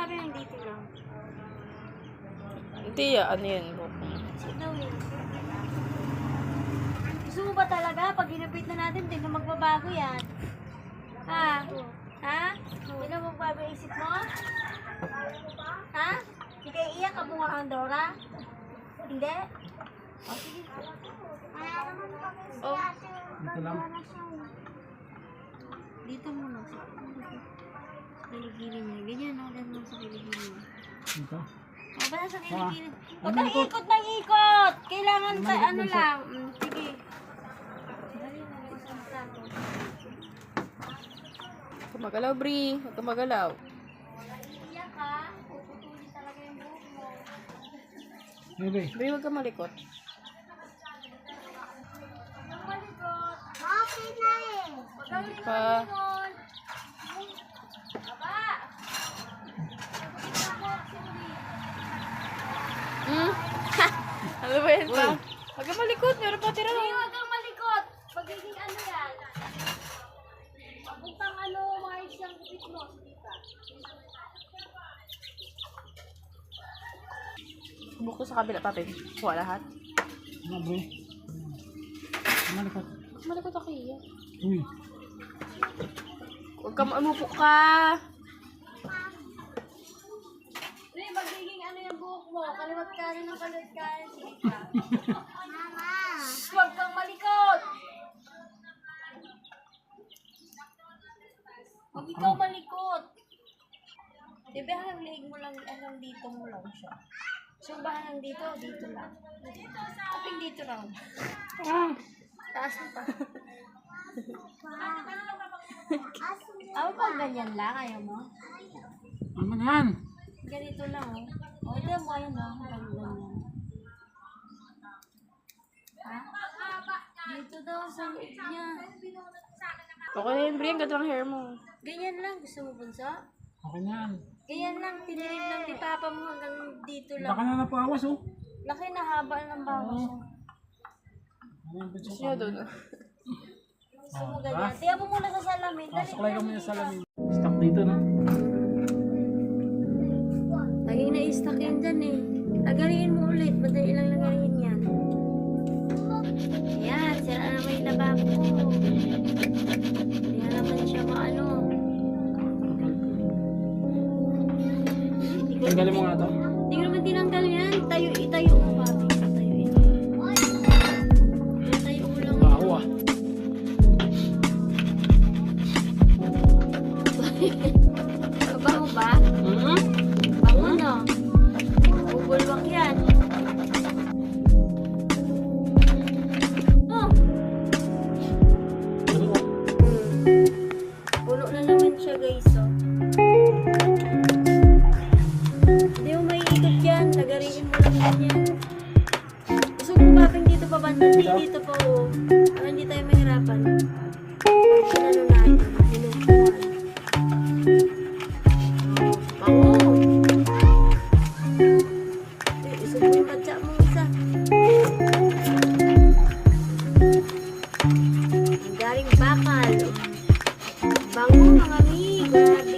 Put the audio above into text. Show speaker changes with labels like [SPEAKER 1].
[SPEAKER 1] papi nandito lang?
[SPEAKER 2] Hindi, ano yun.
[SPEAKER 1] Sino yun? Gusto mo ba talaga? Pag hinapit na natin, hindi na magbabago yan. Ha? Ha? Hindi na magbabago yung isip mo? Ha? Hindi kayo iyak ka bunga ang Dora? Hindi? O sige. Oh,
[SPEAKER 3] Dito lang.
[SPEAKER 1] dito muna. Sa kiligilin niya. Ganyan, no? Ganyan mo sa kiligilin niya.
[SPEAKER 3] Dito.
[SPEAKER 1] O, ba sa kiligilin?
[SPEAKER 3] Ah,
[SPEAKER 1] Huwag
[SPEAKER 3] ano
[SPEAKER 1] kang
[SPEAKER 3] ito?
[SPEAKER 1] ikot ng ikot! Kailangan sa
[SPEAKER 3] Malikot
[SPEAKER 1] ano
[SPEAKER 3] lang siya.
[SPEAKER 1] lang. Mm, sige.
[SPEAKER 2] Huwag magalaw, Bri. Huwag ka magalaw.
[SPEAKER 1] Iyak ka, puputulin talaga yung buhok mo.
[SPEAKER 3] Bebe.
[SPEAKER 2] Bri, huwag ka malikot.
[SPEAKER 1] Ang malikot. Okay na eh. Huwag kang
[SPEAKER 2] Pa. Ano ba yan pa? Huwag ka malikot. Meron pa tira.
[SPEAKER 1] Hindi, huwag kang malikot. Pagiging ano yan. Papuntang ano, maayos yung gupit mo. Sige ka.
[SPEAKER 2] Buhok ko sa kabila, papi. Kuha lahat.
[SPEAKER 3] Ano, bro? Malikot.
[SPEAKER 2] Malikot ako iya.
[SPEAKER 3] Uy.
[SPEAKER 2] Huwag ka maamupo ka.
[SPEAKER 1] Hindi, magiging ano yung buhok mo. Kaliwat ka rin ng kaliwat ka rin. Sige ka. Mama! Huwag kang malikot! Huwag ikaw malikot. Di ba hanggang leeg mo lang, hanggang dito mo lang siya. So ba hanggang dito, dito lang. Kaping dito lang.
[SPEAKER 3] Ah!
[SPEAKER 1] Taas mo pa. Ako pag ganyan lang, ayaw mo?
[SPEAKER 3] Ano yan?
[SPEAKER 1] Ganito lang, oh. O, ito oh. Hanggang ganyan. Ha? Dito daw, sa niya.
[SPEAKER 2] Okay na yun, Bri. Ang ganda ng hair mo.
[SPEAKER 1] Ganyan lang, gusto mo bunso?
[SPEAKER 3] Okay na yan.
[SPEAKER 1] Ganyan lang, tinirim lang ni Papa mo hanggang dito lang.
[SPEAKER 3] Baka na napawas, oh.
[SPEAKER 1] Laki na haba ng bawas.
[SPEAKER 3] Oo. Ano yung
[SPEAKER 2] Gusto niya doon.
[SPEAKER 1] Gusto mo ganyan. Tiyan mo muna sa salamin.
[SPEAKER 3] Ah,
[SPEAKER 1] Dali.
[SPEAKER 3] suklay ka muna sa lamin. Stuck dito, no?
[SPEAKER 1] Dyan eh. Lagarin mo ulit. Madali lang lagarin yan. Ayan, sira na yung lababo na naman siya maano.
[SPEAKER 3] Tanggalin mo nga to.
[SPEAKER 1] hindi ko naman tinanggal yan. Tayo, itayo mo papi. Itayo, oh. Hindi mo maiikot yan. Lagariin mo lang yan. Gusto mo paping dito pa banda? Hindi dito pa, oh. Para hindi tayo mahirapan. Sinano natin, hinukuhan. Bango! Eh, isog mo yung katsa mo isa. Ang galing bakal. Bango mga mi,
[SPEAKER 3] Thank you.